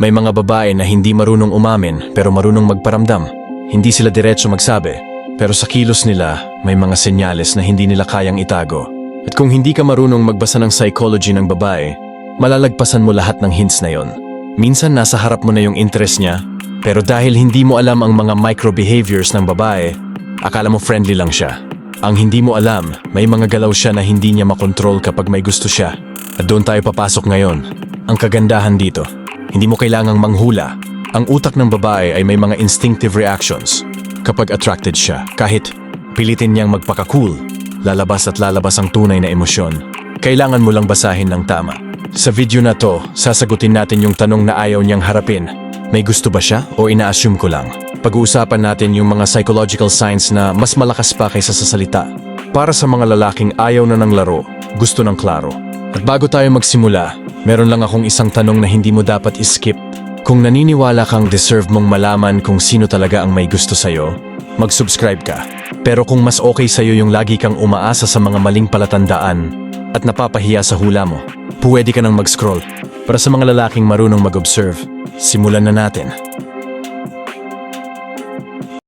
May mga babae na hindi marunong umamin pero marunong magparamdam. Hindi sila diretso magsabi, pero sa kilos nila may mga senyales na hindi nila kayang itago. At kung hindi ka marunong magbasa ng psychology ng babae, malalagpasan mo lahat ng hints na yon. Minsan nasa harap mo na yung interest niya, pero dahil hindi mo alam ang mga micro-behaviors ng babae, akala mo friendly lang siya. Ang hindi mo alam, may mga galaw siya na hindi niya makontrol kapag may gusto siya. At doon tayo papasok ngayon. Ang kagandahan dito, hindi mo kailangang manghula. Ang utak ng babae ay may mga instinctive reactions kapag attracted siya. Kahit pilitin niyang magpaka-cool, lalabas at lalabas ang tunay na emosyon. Kailangan mo lang basahin ng tama. Sa video na to, sasagutin natin yung tanong na ayaw niyang harapin. May gusto ba siya o ina-assume ko lang? Pag-uusapan natin yung mga psychological signs na mas malakas pa kaysa sa salita. Para sa mga lalaking ayaw na ng laro, gusto ng klaro. At bago tayo magsimula, meron lang akong isang tanong na hindi mo dapat iskip. Kung naniniwala kang deserve mong malaman kung sino talaga ang may gusto sa'yo, mag-subscribe ka. Pero kung mas okay sa'yo yung lagi kang umaasa sa mga maling palatandaan at napapahiya sa hula mo, pwede ka nang mag-scroll. Para sa mga lalaking marunong mag-observe, simulan na natin.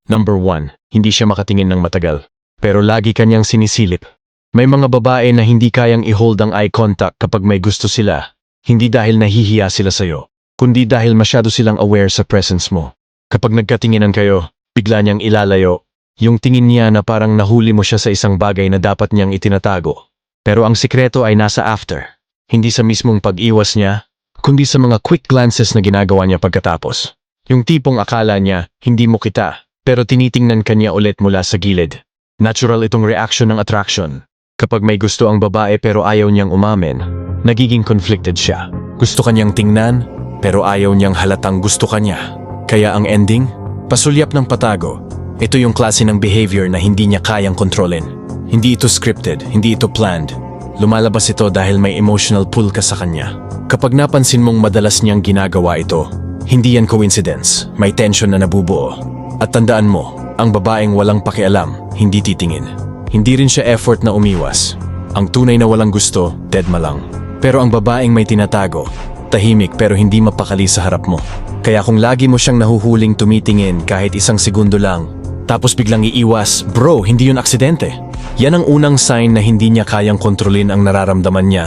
Number 1. Hindi siya makatingin ng matagal. Pero lagi kanyang sinisilip. May mga babae na hindi kayang i-hold ang eye contact kapag may gusto sila. Hindi dahil nahihiya sila sa'yo, kundi dahil masyado silang aware sa presence mo. Kapag nagkatinginan kayo, bigla niyang ilalayo. Yung tingin niya na parang nahuli mo siya sa isang bagay na dapat niyang itinatago. Pero ang sikreto ay nasa after. Hindi sa mismong pag-iwas niya, kundi sa mga quick glances na ginagawa niya pagkatapos. Yung tipong akala niya, hindi mo kita, pero tinitingnan kanya ulit mula sa gilid. Natural itong reaction ng attraction. Kapag may gusto ang babae pero ayaw niyang umamin, nagiging conflicted siya. Gusto kanyang tingnan, pero ayaw niyang halatang gusto kanya. Kaya ang ending, pasulyap ng patago. Ito yung klase ng behavior na hindi niya kayang kontrolin. Hindi ito scripted, hindi ito planned. Lumalabas ito dahil may emotional pull ka sa kanya. Kapag napansin mong madalas niyang ginagawa ito, hindi yan coincidence, may tension na nabubuo. At tandaan mo, ang babaeng walang pakialam, hindi titingin. Hindi rin siya effort na umiwas. Ang tunay na walang gusto, deadma lang. Pero ang babaeng may tinatago, tahimik pero hindi mapakali sa harap mo. Kaya kung lagi mo siyang nahuhuling tumitingin kahit isang segundo lang, tapos biglang iiwas, bro, hindi yun aksidente. Yan ang unang sign na hindi niya kayang kontrolin ang nararamdaman niya.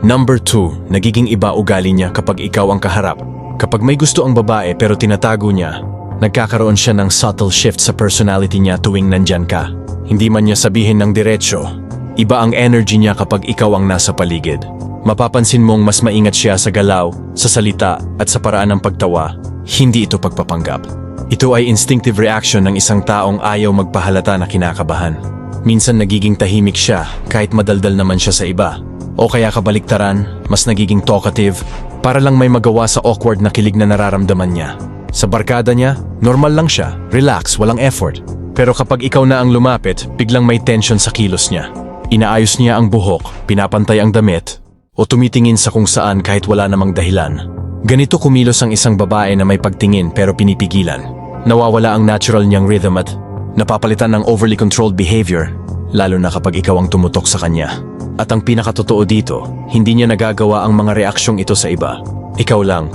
Number 2, nagiging iba ugali niya kapag ikaw ang kaharap. Kapag may gusto ang babae pero tinatago niya, nagkakaroon siya ng subtle shift sa personality niya tuwing nandyan ka. Hindi man niya sabihin ng diretsyo, iba ang energy niya kapag ikaw ang nasa paligid. Mapapansin mong mas maingat siya sa galaw, sa salita at sa paraan ng pagtawa. Hindi ito pagpapanggap. Ito ay instinctive reaction ng isang taong ayaw magpahalata na kinakabahan. Minsan nagiging tahimik siya kahit madaldal naman siya sa iba. O kaya kabaliktaran, mas nagiging talkative para lang may magawa sa awkward na kilig na nararamdaman niya. Sa barkada niya, normal lang siya, relax, walang effort. Pero kapag ikaw na ang lumapit, biglang may tension sa kilos niya. Inaayos niya ang buhok, pinapantay ang damit, o tumitingin sa kung saan kahit wala namang dahilan. Ganito kumilos ang isang babae na may pagtingin pero pinipigilan. Nawawala ang natural niyang rhythm at napapalitan ng overly controlled behavior, lalo na kapag ikaw ang tumutok sa kanya. At ang pinakatotoo dito, hindi niya nagagawa ang mga reaksyong ito sa iba. Ikaw lang.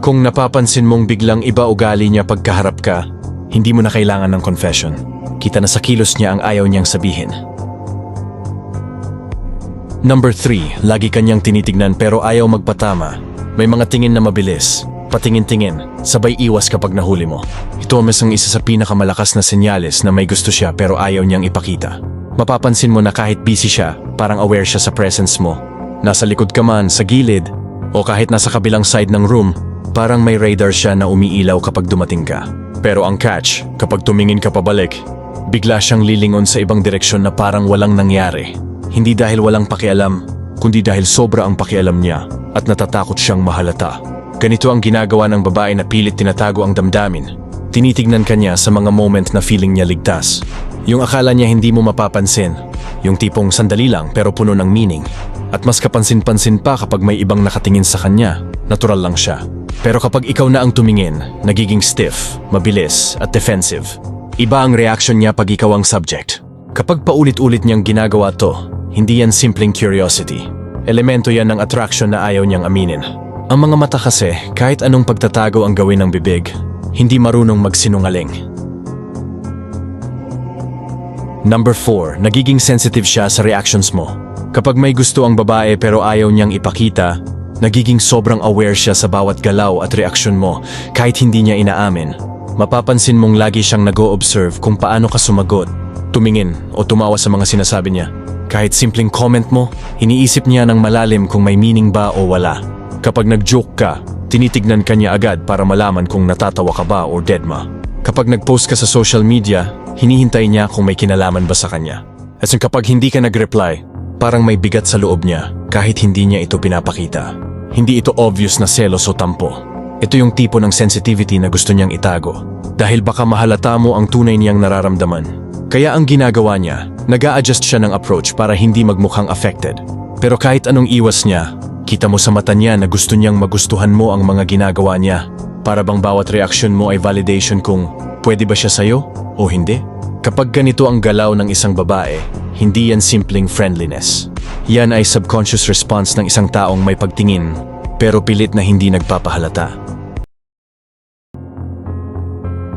Kung napapansin mong biglang iba ugali niya pagkaharap ka, hindi mo na kailangan ng confession. Kita na sa kilos niya ang ayaw niyang sabihin. Number 3, lagi kanyang tinitignan pero ayaw magpatama. May mga tingin na mabilis, patingin-tingin, sabay iwas kapag nahuli mo. Ito ang isang isa sa pinakamalakas na senyales na may gusto siya pero ayaw niyang ipakita. Mapapansin mo na kahit busy siya, parang aware siya sa presence mo. Nasa likod ka man, sa gilid, o kahit nasa kabilang side ng room, parang may radar siya na umiilaw kapag dumating ka. Pero ang catch, kapag tumingin ka pabalik, bigla siyang lilingon sa ibang direksyon na parang walang nangyari. Hindi dahil walang pakialam, kundi dahil sobra ang pakialam niya at natatakot siyang mahalata. Ganito ang ginagawa ng babae na pilit tinatago ang damdamin. Tinitignan kanya sa mga moment na feeling niya ligtas. Yung akala niya hindi mo mapapansin. Yung tipong sandali lang pero puno ng meaning. At mas kapansin-pansin pa kapag may ibang nakatingin sa kanya. Natural lang siya. Pero kapag ikaw na ang tumingin, nagiging stiff, mabilis, at defensive. Iba ang reaction niya pag ikaw ang subject. Kapag paulit-ulit niyang ginagawa to, hindi yan simpleng curiosity. Elemento yan ng attraction na ayaw niyang aminin. Ang mga mata kasi, kahit anong pagtatago ang gawin ng bibig, hindi marunong magsinungaling. Number 4, nagiging sensitive siya sa reactions mo. Kapag may gusto ang babae pero ayaw niyang ipakita, nagiging sobrang aware siya sa bawat galaw at reaksyon mo kahit hindi niya inaamin. Mapapansin mong lagi siyang nag-o-observe kung paano ka sumagot, tumingin o tumawa sa mga sinasabi niya. Kahit simpleng comment mo, iniisip niya ng malalim kung may meaning ba o wala. Kapag nag-joke ka, tinitignan ka niya agad para malaman kung natatawa ka ba o deadma. Kapag nag-post ka sa social media, hinihintay niya kung may kinalaman ba sa kanya. At kapag hindi ka nag-reply, parang may bigat sa loob niya kahit hindi niya ito pinapakita. Hindi ito obvious na selos o tampo. Ito yung tipo ng sensitivity na gusto niyang itago. Dahil baka mahalata mo ang tunay niyang nararamdaman. Kaya ang ginagawa niya, nag adjust siya ng approach para hindi magmukhang affected. Pero kahit anong iwas niya, kita mo sa mata niya na gusto niyang magustuhan mo ang mga ginagawa niya. Para bang bawat reaksyon mo ay validation kung pwede ba siya sa'yo o hindi? Kapag ganito ang galaw ng isang babae, hindi yan simpleng friendliness. Yan ay subconscious response ng isang taong may pagtingin pero pilit na hindi nagpapahalata.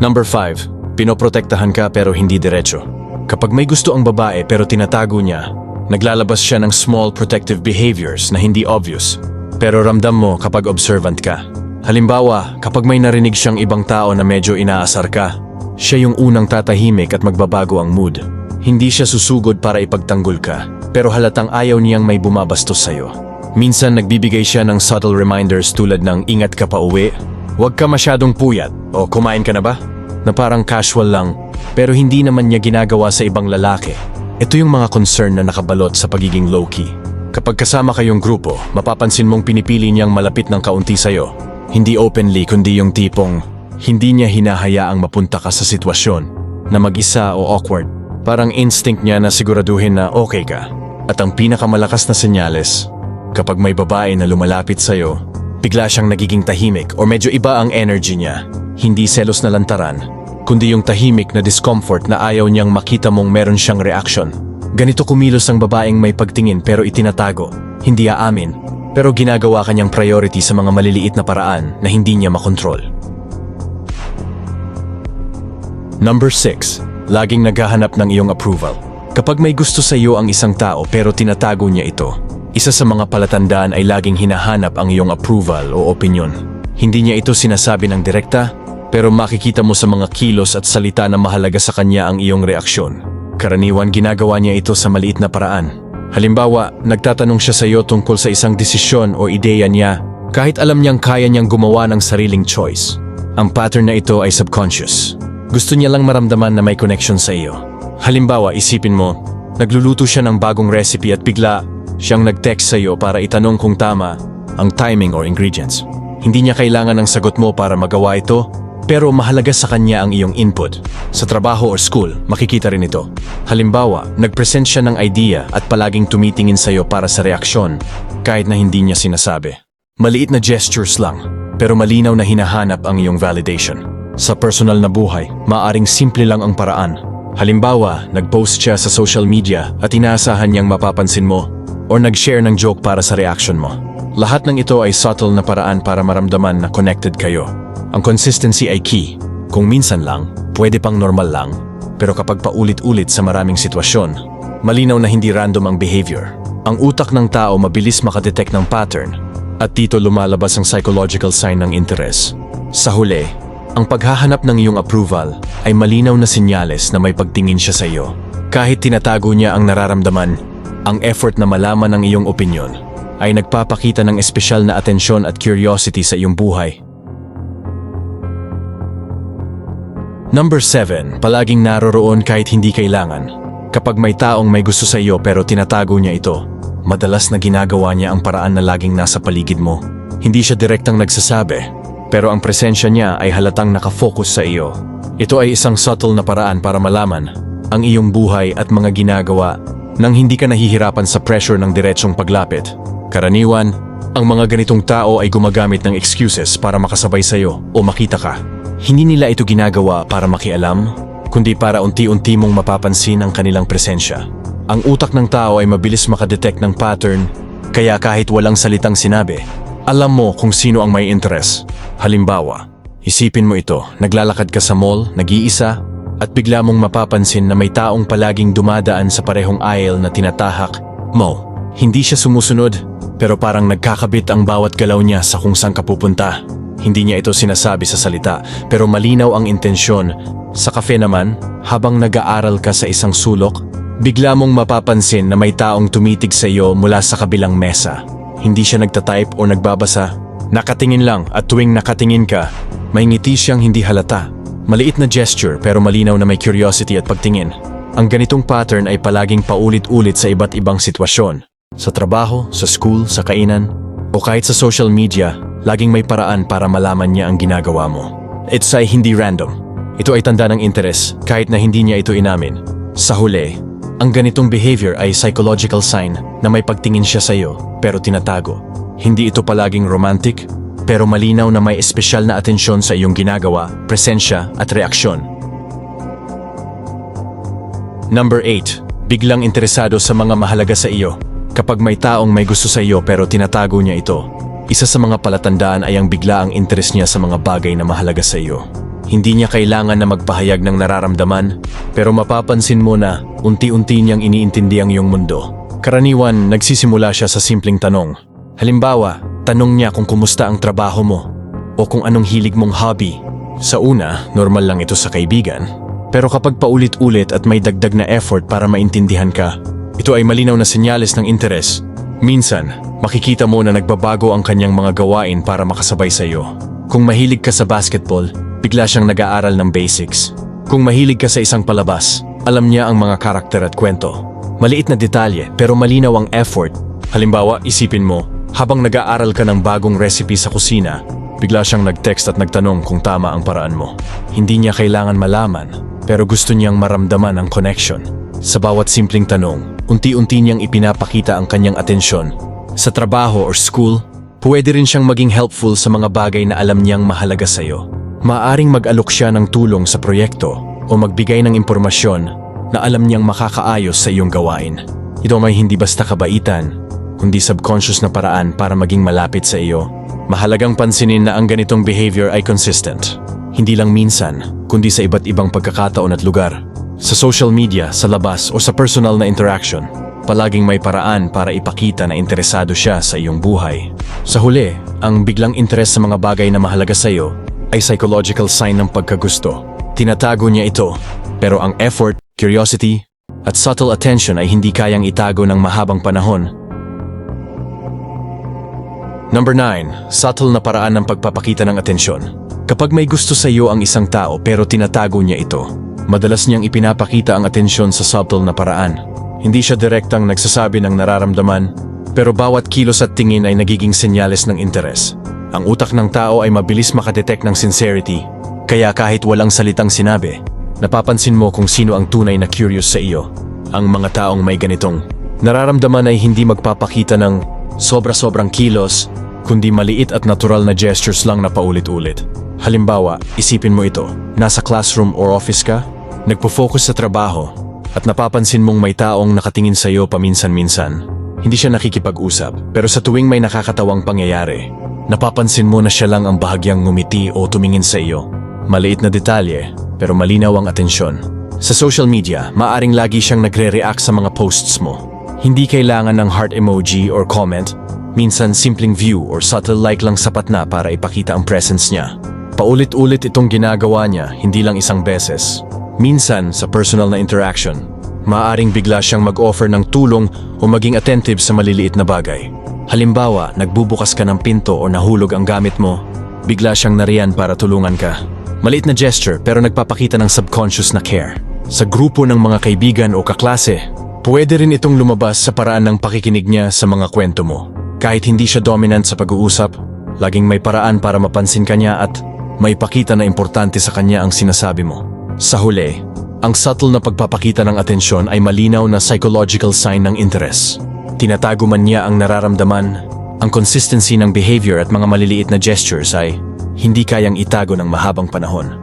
Number 5. Pinoprotektahan ka pero hindi diretso. Kapag may gusto ang babae pero tinatago niya, naglalabas siya ng small protective behaviors na hindi obvious. Pero ramdam mo kapag observant ka. Halimbawa, kapag may narinig siyang ibang tao na medyo inaasar ka, siya yung unang tatahimik at magbabago ang mood. Hindi siya susugod para ipagtanggol ka, pero halatang ayaw niyang may bumabastos sa'yo. Minsan nagbibigay siya ng subtle reminders tulad ng ingat ka pa uwi, huwag ka masyadong puyat, o kumain ka na ba? Na parang casual lang, pero hindi naman niya ginagawa sa ibang lalaki. Ito yung mga concern na nakabalot sa pagiging low-key. Kapag kasama kayong grupo, mapapansin mong pinipili niyang malapit ng kaunti sa'yo. Hindi openly kundi yung tipong hindi niya hinahayaang mapunta ka sa sitwasyon na mag-isa o awkward. Parang instinct niya na siguraduhin na okay ka. At ang pinakamalakas na senyales, kapag may babae na lumalapit sa'yo, bigla siyang nagiging tahimik o medyo iba ang energy niya. Hindi selos na lantaran, kundi yung tahimik na discomfort na ayaw niyang makita mong meron siyang reaction. Ganito kumilos ang babaeng may pagtingin pero itinatago, hindi aamin, pero ginagawa kanyang priority sa mga maliliit na paraan na hindi niya makontrol. Number 6. Laging naghahanap ng iyong approval. Kapag may gusto sa iyo ang isang tao pero tinatago niya ito, isa sa mga palatandaan ay laging hinahanap ang iyong approval o opinion. Hindi niya ito sinasabi ng direkta, pero makikita mo sa mga kilos at salita na mahalaga sa kanya ang iyong reaksyon. Karaniwan ginagawa niya ito sa maliit na paraan. Halimbawa, nagtatanong siya sa iyo tungkol sa isang desisyon o ideya niya kahit alam niyang kaya niyang gumawa ng sariling choice. Ang pattern na ito ay subconscious. Gusto niya lang maramdaman na may connection sa iyo. Halimbawa, isipin mo, nagluluto siya ng bagong recipe at bigla siyang nag-text sa iyo para itanong kung tama ang timing or ingredients. Hindi niya kailangan ng sagot mo para magawa ito, pero mahalaga sa kanya ang iyong input. Sa trabaho or school, makikita rin ito. Halimbawa, nag-present siya ng idea at palaging tumitingin sa iyo para sa reaksyon, kahit na hindi niya sinasabi. Maliit na gestures lang, pero malinaw na hinahanap ang iyong validation. Sa personal na buhay, maaring simple lang ang paraan. Halimbawa, nag-post siya sa social media at inaasahan niyang mapapansin mo or nag-share ng joke para sa reaction mo. Lahat ng ito ay subtle na paraan para maramdaman na connected kayo. Ang consistency ay key. Kung minsan lang, pwede pang normal lang. Pero kapag paulit-ulit sa maraming sitwasyon, malinaw na hindi random ang behavior. Ang utak ng tao mabilis makadetect ng pattern at dito lumalabas ang psychological sign ng interest. Sa huli, ang paghahanap ng iyong approval ay malinaw na sinyales na may pagtingin siya sa iyo. Kahit tinatago niya ang nararamdaman, ang effort na malaman ang iyong opinion ay nagpapakita ng espesyal na atensyon at curiosity sa iyong buhay. Number 7. Palaging naroroon kahit hindi kailangan. Kapag may taong may gusto sa iyo pero tinatago niya ito, madalas na ginagawa niya ang paraan na laging nasa paligid mo. Hindi siya direktang nagsasabi, pero ang presensya niya ay halatang nakafocus sa iyo. Ito ay isang subtle na paraan para malaman ang iyong buhay at mga ginagawa nang hindi ka nahihirapan sa pressure ng diretsong paglapit. Karaniwan, ang mga ganitong tao ay gumagamit ng excuses para makasabay sa iyo o makita ka. Hindi nila ito ginagawa para makialam, kundi para unti-unti mong mapapansin ang kanilang presensya. Ang utak ng tao ay mabilis makadetect ng pattern, kaya kahit walang salitang sinabi, Alam mo kung sino ang may interes. Halimbawa, isipin mo ito, naglalakad ka sa mall, nag-iisa, at bigla mong mapapansin na may taong palaging dumadaan sa parehong aisle na tinatahak mo. Hindi siya sumusunod, pero parang nagkakabit ang bawat galaw niya sa kung saan ka pupunta. Hindi niya ito sinasabi sa salita, pero malinaw ang intensyon. Sa kafe naman, habang nag-aaral ka sa isang sulok, bigla mong mapapansin na may taong tumitig sa iyo mula sa kabilang mesa. Hindi siya nagtatype o nagbabasa. Nakatingin lang at tuwing nakatingin ka, may ngiti siyang hindi halata. Maliit na gesture pero malinaw na may curiosity at pagtingin. Ang ganitong pattern ay palaging paulit-ulit sa iba't ibang sitwasyon. Sa trabaho, sa school, sa kainan, o kahit sa social media, laging may paraan para malaman niya ang ginagawa mo. It's ay hindi random. Ito ay tanda ng interes kahit na hindi niya ito inamin. Sa huli, ang ganitong behavior ay psychological sign na may pagtingin siya sa iyo pero tinatago. Hindi ito palaging romantic, pero malinaw na may espesyal na atensyon sa iyong ginagawa, presensya at reaksyon. Number 8. Biglang interesado sa mga mahalaga sa iyo. Kapag may taong may gusto sa iyo pero tinatago niya ito, isa sa mga palatandaan ay ang bigla ang interes niya sa mga bagay na mahalaga sa iyo. Hindi niya kailangan na magpahayag ng nararamdaman, pero mapapansin mo na unti-unti niyang iniintindi ang iyong mundo. Karaniwan, nagsisimula siya sa simpleng tanong. Halimbawa, tanong niya kung kumusta ang trabaho mo o kung anong hilig mong hobby. Sa una, normal lang ito sa kaibigan. Pero kapag paulit-ulit at may dagdag na effort para maintindihan ka, ito ay malinaw na senyales ng interes. Minsan, makikita mo na nagbabago ang kanyang mga gawain para makasabay sa iyo. Kung mahilig ka sa basketball, bigla siyang nag-aaral ng basics. Kung mahilig ka sa isang palabas, alam niya ang mga karakter at kwento. Maliit na detalye pero malinaw ang effort. Halimbawa, isipin mo, habang nag-aaral ka ng bagong recipe sa kusina, bigla siyang nag-text at nagtanong kung tama ang paraan mo. Hindi niya kailangan malaman, pero gusto niyang maramdaman ang connection. Sa bawat simpleng tanong, unti-unti niyang ipinapakita ang kanyang atensyon. Sa trabaho or school, pwede rin siyang maging helpful sa mga bagay na alam niyang mahalaga sa iyo. Maaring mag-alok siya ng tulong sa proyekto o magbigay ng impormasyon na alam niyang makakaayos sa iyong gawain. Ito may hindi basta kabaitan, kundi subconscious na paraan para maging malapit sa iyo. Mahalagang pansinin na ang ganitong behavior ay consistent. Hindi lang minsan, kundi sa iba't ibang pagkakataon at lugar. Sa social media, sa labas o sa personal na interaction, palaging may paraan para ipakita na interesado siya sa iyong buhay. Sa huli, ang biglang interes sa mga bagay na mahalaga sa iyo ay psychological sign ng pagkagusto. Tinatago niya ito, pero ang effort, curiosity, at subtle attention ay hindi kayang itago ng mahabang panahon. Number 9. Subtle na paraan ng pagpapakita ng atensyon. Kapag may gusto sa iyo ang isang tao pero tinatago niya ito, madalas niyang ipinapakita ang atensyon sa subtle na paraan. Hindi siya direktang nagsasabi ng nararamdaman, pero bawat kilos at tingin ay nagiging senyales ng interes. Ang utak ng tao ay mabilis makadetect ng sincerity, kaya kahit walang salitang sinabi, napapansin mo kung sino ang tunay na curious sa iyo. Ang mga taong may ganitong nararamdaman ay hindi magpapakita ng sobra-sobrang kilos, kundi maliit at natural na gestures lang na paulit-ulit. Halimbawa, isipin mo ito, nasa classroom or office ka, nagpo-focus sa trabaho, at napapansin mong may taong nakatingin sa iyo paminsan-minsan. Hindi siya nakikipag-usap, pero sa tuwing may nakakatawang pangyayari, napapansin mo na siya lang ang bahagyang ngumiti o tumingin sa iyo. Maliit na detalye, pero malinaw ang atensyon. Sa social media, maaring lagi siyang nagre-react sa mga posts mo. Hindi kailangan ng heart emoji or comment, minsan simpleng view or subtle like lang sapat na para ipakita ang presence niya. Paulit-ulit itong ginagawa niya, hindi lang isang beses. Minsan, sa personal na interaction, maaring bigla siyang mag-offer ng tulong o maging attentive sa maliliit na bagay. Halimbawa, nagbubukas ka ng pinto o nahulog ang gamit mo, bigla siyang nariyan para tulungan ka. Maliit na gesture pero nagpapakita ng subconscious na care. Sa grupo ng mga kaibigan o kaklase, pwede rin itong lumabas sa paraan ng pakikinig niya sa mga kwento mo. Kahit hindi siya dominant sa pag-uusap, laging may paraan para mapansin ka niya at may pakita na importante sa kanya ang sinasabi mo. Sa huli, ang subtle na pagpapakita ng atensyon ay malinaw na psychological sign ng interest. Tinatago man niya ang nararamdaman, ang consistency ng behavior at mga maliliit na gestures ay hindi kayang itago ng mahabang panahon.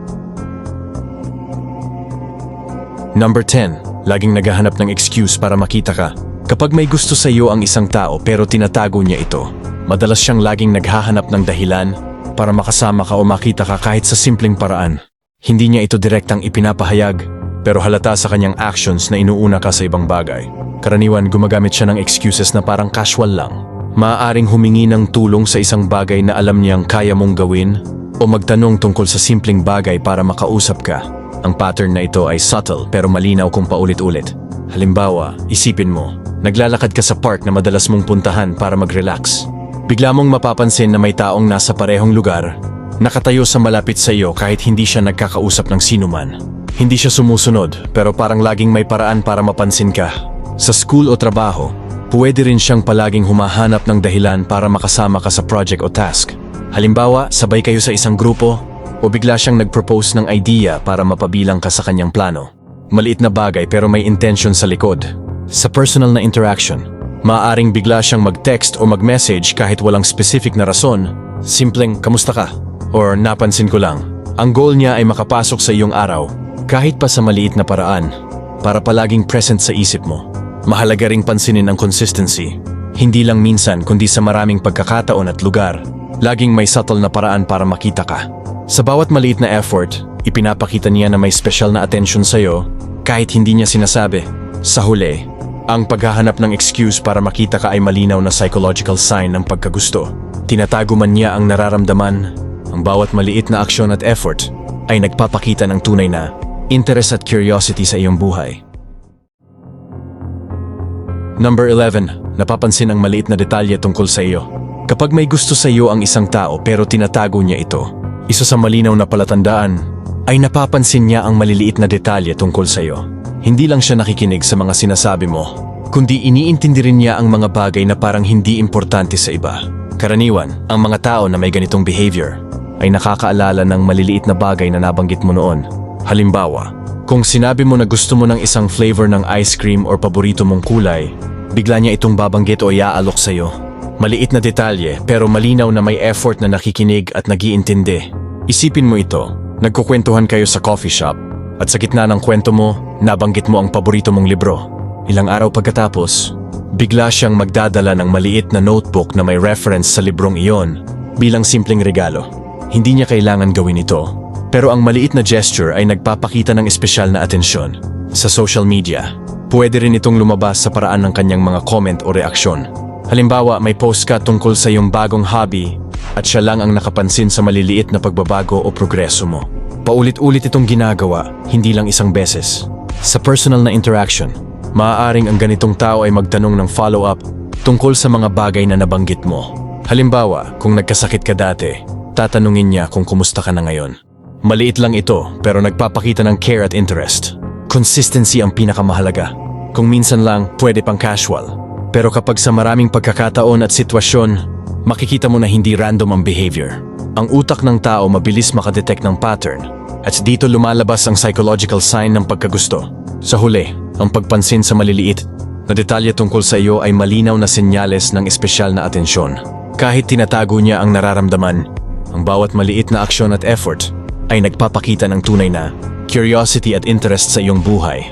Number 10. Laging naghahanap ng excuse para makita ka. Kapag may gusto sa iyo ang isang tao pero tinatago niya ito, Madalas siyang laging naghahanap ng dahilan para makasama ka o makita ka kahit sa simpleng paraan. Hindi niya ito direktang ipinapahayag, pero halata sa kanyang actions na inuuna ka sa ibang bagay. Karaniwan gumagamit siya ng excuses na parang casual lang. Maaaring humingi ng tulong sa isang bagay na alam niyang kaya mong gawin o magtanong tungkol sa simpleng bagay para makausap ka. Ang pattern na ito ay subtle pero malinaw kung paulit-ulit. Halimbawa, isipin mo, naglalakad ka sa park na madalas mong puntahan para mag-relax. Bigla mong mapapansin na may taong nasa parehong lugar, nakatayo sa malapit sa iyo kahit hindi siya nagkakausap ng sinuman. Hindi siya sumusunod pero parang laging may paraan para mapansin ka. Sa school o trabaho, pwede rin siyang palaging humahanap ng dahilan para makasama ka sa project o task. Halimbawa, sabay kayo sa isang grupo o bigla siyang nag-propose ng idea para mapabilang ka sa kanyang plano. Maliit na bagay pero may intention sa likod. Sa personal na interaction, maaaring bigla siyang mag-text o mag-message kahit walang specific na rason. Simpleng, kamusta ka? Or napansin ko lang. Ang goal niya ay makapasok sa iyong araw, kahit pa sa maliit na paraan, para palaging present sa isip mo. Mahalaga ring pansinin ang consistency. Hindi lang minsan kundi sa maraming pagkakataon at lugar. Laging may subtle na paraan para makita ka. Sa bawat maliit na effort, ipinapakita niya na may special na attention sa'yo kahit hindi niya sinasabi. Sa huli, ang paghahanap ng excuse para makita ka ay malinaw na psychological sign ng pagkagusto. Tinatago man niya ang nararamdaman, ang bawat maliit na aksyon at effort ay nagpapakita ng tunay na interest at curiosity sa iyong buhay. Number 11. Napapansin ang maliit na detalye tungkol sa iyo. Kapag may gusto sa iyo ang isang tao pero tinatago niya ito, isa sa malinaw na palatandaan ay napapansin niya ang maliliit na detalye tungkol sa iyo. Hindi lang siya nakikinig sa mga sinasabi mo, kundi iniintindi rin niya ang mga bagay na parang hindi importante sa iba. Karaniwan, ang mga tao na may ganitong behavior ay nakakaalala ng maliliit na bagay na nabanggit mo noon. Halimbawa, kung sinabi mo na gusto mo ng isang flavor ng ice cream or paborito mong kulay, bigla niya itong babanggit o iaalok sa'yo. Maliit na detalye pero malinaw na may effort na nakikinig at nagiintindi. Isipin mo ito, nagkukwentuhan kayo sa coffee shop at sa gitna ng kwento mo, nabanggit mo ang paborito mong libro. Ilang araw pagkatapos, bigla siyang magdadala ng maliit na notebook na may reference sa librong iyon bilang simpleng regalo. Hindi niya kailangan gawin ito, pero ang maliit na gesture ay nagpapakita ng espesyal na atensyon. Sa social media, pwede rin itong lumabas sa paraan ng kanyang mga comment o reaksyon. Halimbawa, may post ka tungkol sa iyong bagong hobby at siya lang ang nakapansin sa maliliit na pagbabago o progreso mo. Paulit-ulit itong ginagawa, hindi lang isang beses. Sa personal na interaction, maaaring ang ganitong tao ay magtanong ng follow-up tungkol sa mga bagay na nabanggit mo. Halimbawa, kung nagkasakit ka dati, tatanungin niya kung kumusta ka na ngayon. Maliit lang ito pero nagpapakita ng care at interest. Consistency ang pinakamahalaga. Kung minsan lang, pwede pang casual. Pero kapag sa maraming pagkakataon at sitwasyon, makikita mo na hindi random ang behavior. Ang utak ng tao mabilis makadetect ng pattern at dito lumalabas ang psychological sign ng pagkagusto. Sa huli, ang pagpansin sa maliliit na detalye tungkol sa iyo ay malinaw na senyales ng espesyal na atensyon. Kahit tinatago niya ang nararamdaman, ang bawat maliit na aksyon at effort ay nagpapakita ng tunay na curiosity at interest sa iyong buhay.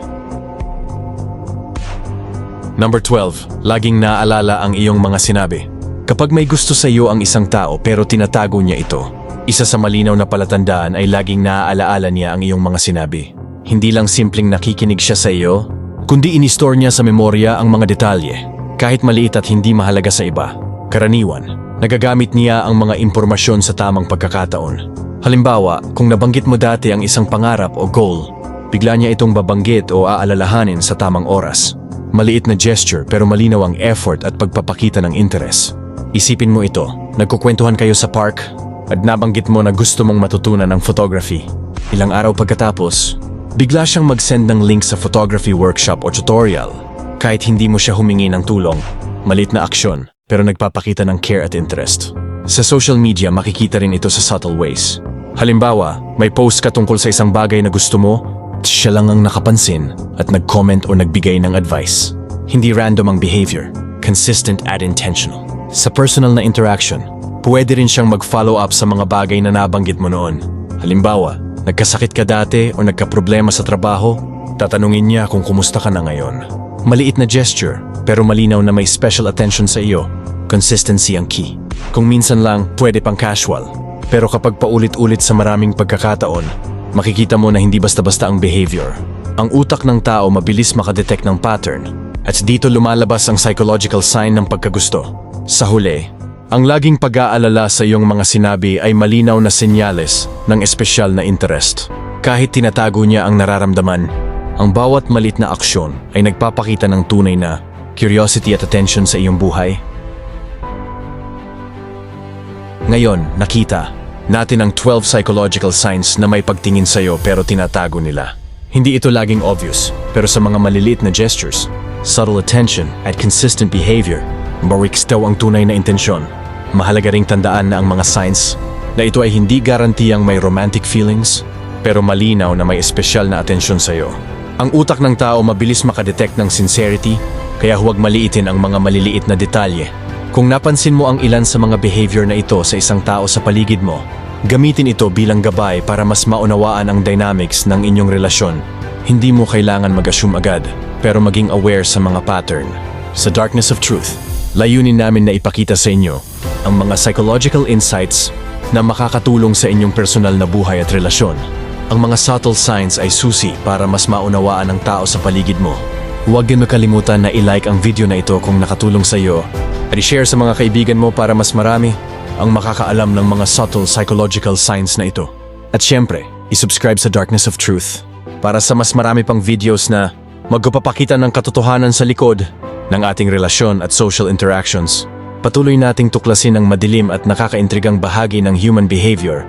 Number 12. Laging naaalala ang iyong mga sinabi. Kapag may gusto sa iyo ang isang tao pero tinatago niya ito, isa sa malinaw na palatandaan ay laging naaalaala niya ang iyong mga sinabi. Hindi lang simpleng nakikinig siya sa iyo, kundi in-store niya sa memorya ang mga detalye, kahit maliit at hindi mahalaga sa iba. Karaniwan, nagagamit niya ang mga impormasyon sa tamang pagkakataon. Halimbawa, kung nabanggit mo dati ang isang pangarap o goal, bigla niya itong babanggit o aalalahanin sa tamang oras. Maliit na gesture pero malinaw ang effort at pagpapakita ng interes. Isipin mo ito, nagkukwentuhan kayo sa park at nabanggit mo na gusto mong matutunan ng photography. Ilang araw pagkatapos, bigla siyang mag-send ng link sa photography workshop o tutorial. Kahit hindi mo siya humingi ng tulong, malit na aksyon pero nagpapakita ng care at interest. Sa social media makikita rin ito sa subtle ways. Halimbawa, may post ka tungkol sa isang bagay na gusto mo, at siya lang ang nakapansin at nag-comment o nagbigay ng advice. Hindi random ang behavior, consistent at intentional. Sa personal na interaction, pwede rin siyang mag-follow up sa mga bagay na nabanggit mo noon. Halimbawa, nagkasakit ka dati o nagkaproblema sa trabaho, tatanungin niya kung kumusta ka na ngayon. Maliit na gesture, pero malinaw na may special attention sa iyo. Consistency ang key. Kung minsan lang, pwede pang casual. Pero kapag paulit-ulit sa maraming pagkakataon, makikita mo na hindi basta-basta ang behavior. Ang utak ng tao mabilis makadetect ng pattern at dito lumalabas ang psychological sign ng pagkagusto. Sa huli, ang laging pag-aalala sa iyong mga sinabi ay malinaw na senyales ng espesyal na interest. Kahit tinatago niya ang nararamdaman, ang bawat malit na aksyon ay nagpapakita ng tunay na curiosity at attention sa iyong buhay. Ngayon, nakita natin ang 12 psychological signs na may pagtingin sa iyo pero tinatago nila. Hindi ito laging obvious, pero sa mga maliliit na gestures, subtle attention at consistent behavior, bariks daw ang tunay na intensyon. Mahalaga ring tandaan na ang mga signs na ito ay hindi garantiyang may romantic feelings, pero malinaw na may espesyal na atensyon sa iyo. Ang utak ng tao mabilis makadetect ng sincerity, kaya huwag maliitin ang mga maliliit na detalye. Kung napansin mo ang ilan sa mga behavior na ito sa isang tao sa paligid mo, gamitin ito bilang gabay para mas maunawaan ang dynamics ng inyong relasyon. Hindi mo kailangan mag-assume agad, pero maging aware sa mga pattern. Sa Darkness of Truth, layunin namin na ipakita sa inyo ang mga psychological insights na makakatulong sa inyong personal na buhay at relasyon. Ang mga subtle signs ay susi para mas maunawaan ang tao sa paligid mo. Huwag din makalimutan na i-like ang video na ito kung nakatulong sa iyo at i-share sa mga kaibigan mo para mas marami ang makakaalam ng mga subtle psychological signs na ito. At syempre, i-subscribe sa Darkness of Truth para sa mas marami pang videos na magpapakita ng katotohanan sa likod ng ating relasyon at social interactions. Patuloy nating tuklasin ang madilim at nakakaintrigang bahagi ng human behavior